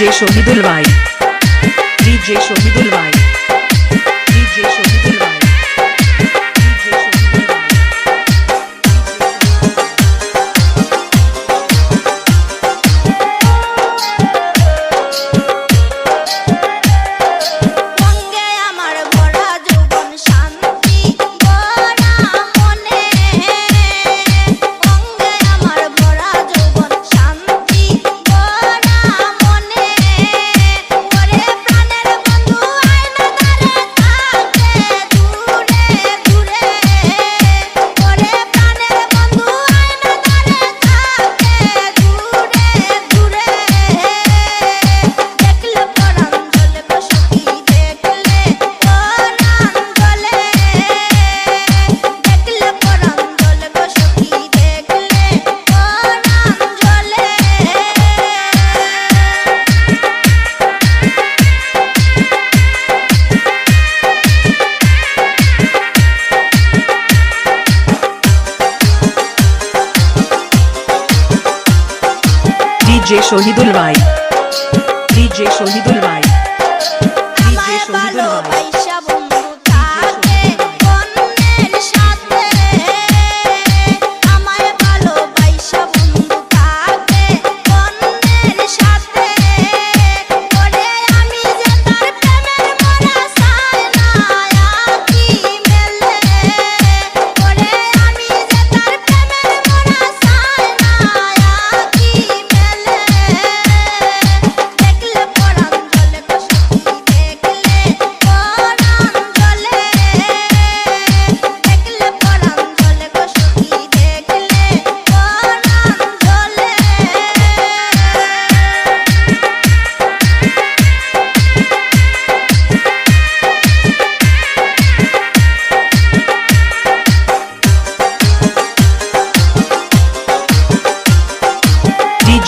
DJ Shahidul ভাই DJ Shahidul ভাই DJ Shahidul ভাই। ডিজে শহীদুল ভাই। ডিজে শহীদুল ভাই।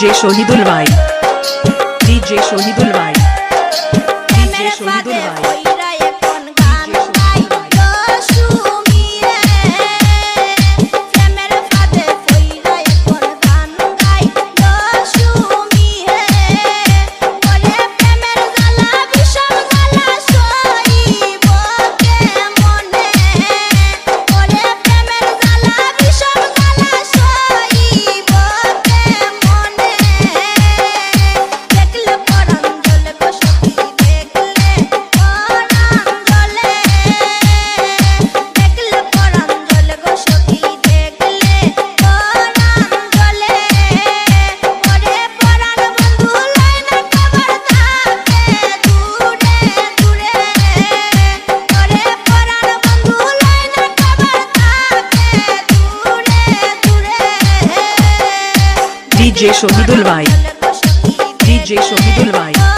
ডিজে শহীদুল ভাই ডিজে শহীদুল ভাই DJ Shahidul DJ Shobidul Vai. DJ Shobidul Vai.